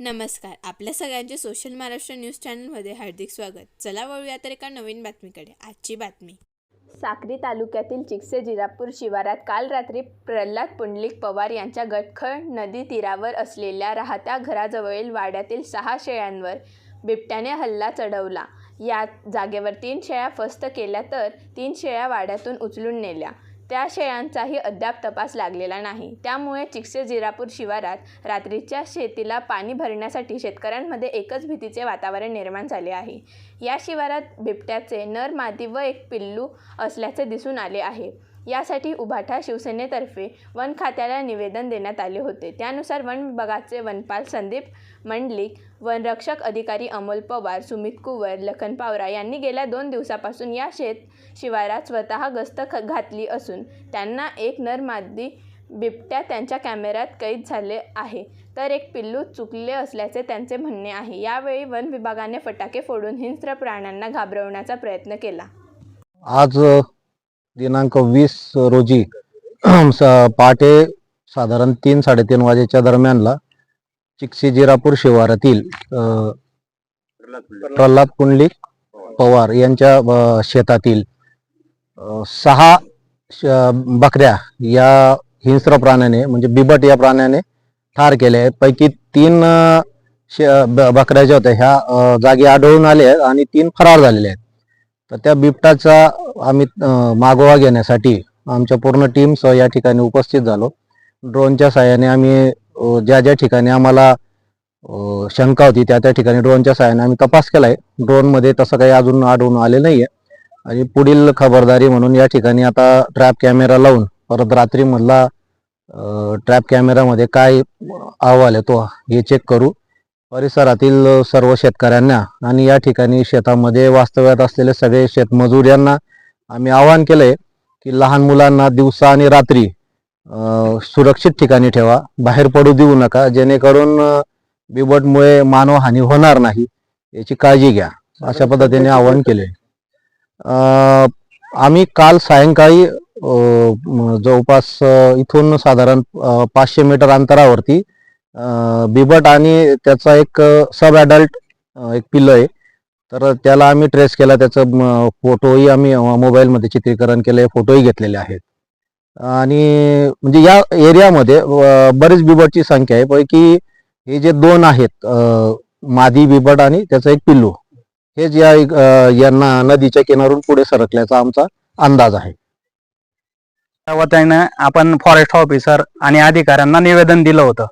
नमस्कार. आपल्या सगळ्यांचे सोशल महाराष्ट्र न्यूज चॅनलमध्ये हार्दिक स्वागत. चला वळूया तर एका नवीन बातमीकडे. आजची बातमी. साक्री तालुक्यातील चिकसे जिरापूर शिवारात काल रात्री प्रल्हाद पुंडलिक पवार यांच्या गटखळ नदी तीरावर असलेल्या राहत्या घराजवळील वाड्यातील सहा शेळ्यांवर बिबट्याने हल्ला चढवला. या जागेवर तीन शेळ्या फस्त केल्या तर तीन शेळ्या वाड्यातून उचलून नेल्या. त्या शेळ्यांचाही अद्याप तपास लागलेला नाही. त्यामुळे चिकसे जिरापूर शिवारात रात्रीच्या शेतीला पाणी भरण्यासाठी शेतकऱ्यांमध्ये एकच भीतीचे वातावरण निर्माण झाले आहे. या शिवारात बिबट्याचे नर मादी व एक पिल्लू असल्याचे दिसून आले आहे. यासाठी उभाठा शिवसेनेतर्फे वन खात्याला निवेदन देण्यात आले होते. त्यानुसार वन विभागाचे वनपाल संदीप मंडलिक वनरक्षक अधिकारी अमोल पवार सुमित कुवर लखन पावरा यांनी गेल्या दोन दिवसापासून या शेत शिवारात स्वतः गस्त ख घातली असून त्यांना एक नर मादी बिबट्या त्यांच्या कॅमेऱ्यात कैद झाले आहे. तर एक पिल्लू चुकले असल्याचे त्यांचे म्हणणे आहे. यावेळी वन विभागाने फटाके फोडून हिंस्र प्राण्यांना घाबरवण्याचा प्रयत्न केला. आज दिनांक वीस रोजी पहाटे साधारण तीन साडेतीन वाजेच्या दरम्यानला चिकसी जिरापूर शिवारातील प्रल्हाद पुंडलिक पवार यांच्या शेतातील सहा श- बकऱ्या या हिंस्र प्राण्याने म्हणजे बिबट या प्राण्याने ठार केले आहेत. पैकी तीन बकऱ्या ज्या होत्या ह्या जागी आढळून आल्या आहेत आणि तीन फरार झालेल्या आहेत. तर त्या बिबटाचा आम्ही मागोवा घेण्यासाठी आमच्या पूर्ण टीमसह या ठिकाणी उपस्थित झालो. ड्रोनच्या सहाय्याने आम्ही ज्या ज्या ठिकाणी आम्हाला शंका होती त्या त्या ठिकाणी ड्रोनच्या सहाय्याने आम्ही तपास केलाय. ड्रोनमध्ये तसं काही अजून आढळून आले नाहीये. आणि पुढील खबरदारी म्हणून या ठिकाणी आता ट्रॅप कॅमेरा लावून परत रात्रीमधला ट्रॅप कॅमेरामध्ये काय अहवाल आहे तो हे चेक करू. परिसरातील सर्व शेतकऱ्यांना आणि या ठिकाणी शेतामध्ये वास्तव्यात असलेले सगळे शेतमजूर यांना आम्ही आवाहन केलंय की लहान मुलांना दिवसा आणि रात्री सुरक्षित ठिकाणी ठेवा. बाहेर पडू देऊ नका. जेणेकरून बिबटमुळे मानवहानी होणार नाही. याची काळजी घ्या. अशा पद्धतीने आवाहन केले. आम्ही काल सायंकाळी जवळपास इथून साधारण पाचशे मीटर अंतरावरती बिबट आणि त्याचा एक सब ॲडल्ट एक पिल्लं आहे. तर त्याला आम्ही ट्रेस केला. त्याचं फोटोही आम्ही मोबाईलमध्ये चित्रीकरण केले. फोटोही घेतलेले आहेत. आणि म्हणजे या एरियामध्ये बरेच बिबटची संख्या आहे. पैकी हे जे दोन आहेत मादी बिबट आणि त्याचं एक पिल्लू हेच या यांना नदीच्या किनारून पुढे सरकल्याचा आमचा अंदाज आहे. वतीनं आपण फॉरेस्ट ऑफिसर आणि अधिकाऱ्यांना निवेदन दिलं होतं.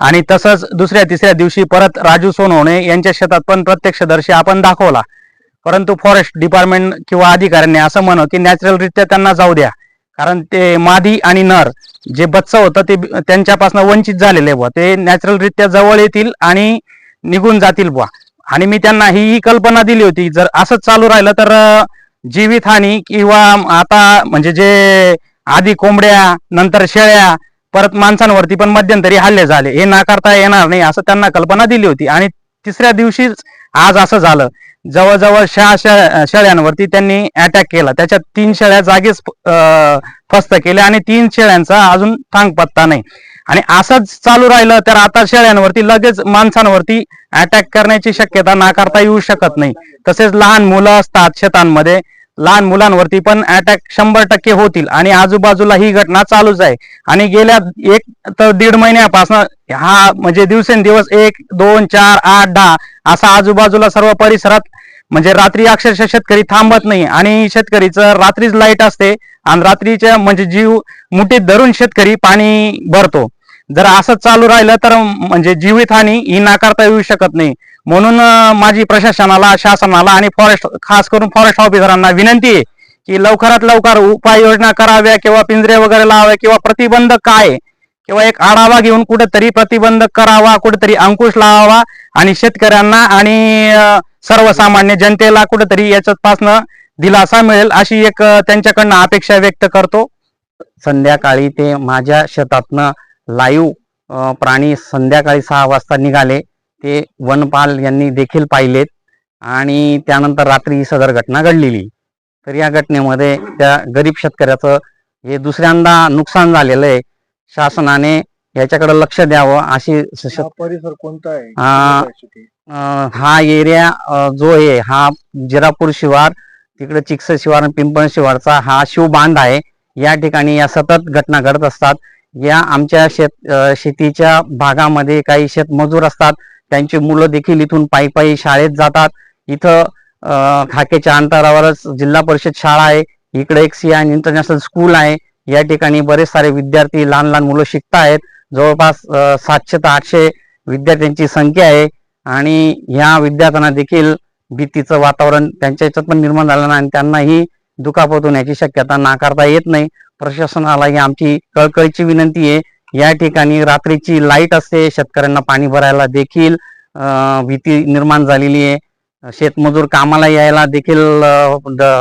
आणि तसंच दुसऱ्या तिसऱ्या दिवशी परत राजू सोनवणे यांच्या शेतात पण प्रत्यक्षदर्शी आपण दाखवला. परंतु फॉरेस्ट डिपार्टमेंट किंवा अधिकाऱ्यांनी असं म्हणू की नॅचरलरित्या त्यांना जाऊ द्या. कारण ते मादी आणि नर जे बच्चा होतं ते त्यांच्यापासून वंचित झालेले बुवा. ते नॅचरलरित्या जवळ येतील आणि निघून जातील बुवा. आणि मी त्यांना ही ही कल्पना दिली होती. जर असंच चालू राहिलं तर जीवितहानी किंवा आता म्हणजे जे आधी कोंबड्या नंतर शेळ्या परत माणसांवरती पण मध्यंतरी हल्ले झाले. हे नाकारता येणार नाही असं त्यांना कल्पना दिली होती. आणि तिसऱ्या दिवशीच आज असं झालं. जवळजवळ शहा शेळ्यांवरती त्यांनी अटॅक केला. त्याच्यात तीन शेळ्या जागीच फस्त केल्या आणि तीन शेळ्यांचा अजून थांग पत्ता नाही. आणि असंच चालू राहिलं तर आता शेळ्यांवरती लगेच माणसांवरती अटॅक करण्याची शक्यता नाकारता येऊ शकत नाही. तसेच लहान मुलं असतात शेतांमध्ये लहान मुलांवरती पण अटॅक शंभर टक्के होतील. आणि आजूबाजूला ही घटना चालूच आहे. आणि गेल्या एक तर दीड महिन्यापासून हा म्हणजे दिवसेंदिवस एक दोन चार आठ दहा असा आजूबाजूला सर्व परिसरात म्हणजे रात्री अक्षरशः शेतकरी थांबत नाही. आणि शेतकरीचं रात्रीच लाइट असते आणि रात्रीच्या म्हणजे जीव मुठीत धरून शेतकरी पाणी भरतो. जर असं चालू राहिलं तर म्हणजे जीवितहानी ही नाकारता येऊ शकत नाही. म्हणून माझी प्रशासनाला शासनाला आणि फॉरेस्ट खास करून फॉरेस्ट ऑफिसरांना विनंती आहे की लवकरात लवकर उपाययोजना कराव्या किंवा पिंजरे वगैरे लावाव्या किंवा प्रतिबंध काय? किंवा एक आढावा घेऊन कुठेतरी प्रतिबंध करावा कुठेतरी अंकुश लावावा आणि शेतकऱ्यांना आणि सर्वसामान्य जनतेला कुठेतरी याच्यापासनं दिलासा मिळेल अशी एक त्यांच्याकडनं अपेक्षा व्यक्त करतो. संध्याकाळी ते माझ्या शेतातनं लाईव्ह प्राणी संध्याकाळी सहा वाजता निघाले. ते वनपाल यांनी देखील पाहिलेत. आणि त्यानंतर रात्री ही सदर घटना घडलेली. तर या घटनेमध्ये त्या गरीब शेतकऱ्याचं हे दुसऱ्यांदा नुकसान झालेलं आहे. शासनाने याच्याकडे लक्ष द्यावं अशी हा परिसर कोणता आहे? हा एरिया जो आहे हा जिरापूर शिवार तिकडे चिकसे शिवार आणि पिंपळ शिवारचा हा शिवबांध आहे. या ठिकाणी या सतत घटना घडत असतात. या आमच्या शेत शेतीच्या भागामध्ये काही शेतमजूर असतात. त्यांची मुलं देखील इथून पायी पायी शाळेत जातात. इथं खाकेच्या अंतरावरच जिल्हा परिषद शाळा आहे. इकडे एक सियान इंटरनॅशनल स्कूल आहे. या ठिकाणी बरेच सारे विद्यार्थी लहान लहान मुलं शिकत आहेत जवळपास सातशे ते आठशे विद्यार्थ्यांची संख्या आहे. आणि ह्या विद्यार्थ्यांना देखील भीतीचं वातावरण त्यांच्या याच्यात पण निर्माण झालं नाही आणि त्यांनाही दुखापत होण्याची शक्यता नाकारता येत नाही. प्रशासनाला ही आमची कळकळीची विनंती आहे. या ठिकाणी रात्रीची लाइट असते. शेतकऱ्यांना पाणी भरायला देखील भीती निर्माण झालेली आहे. शेतमजूर कामाला यायला देखील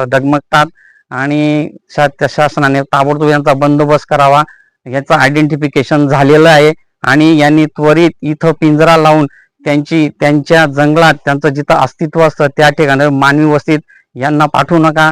डगमगतात आणि शा- त्या शासनाने ताबडतोब यांचा बंदोबस्त करावा. याचं आयडेंटिफिकेशन झालेलं आहे आणि यांनी त्वरित इथं पिंजरा लावून त्यांची त्यांच्या जंगलात त्यांचं जिथं अस्तित्व असतं त्या ठिकाणी मानवी वस्तीत यांना पाठवू नका.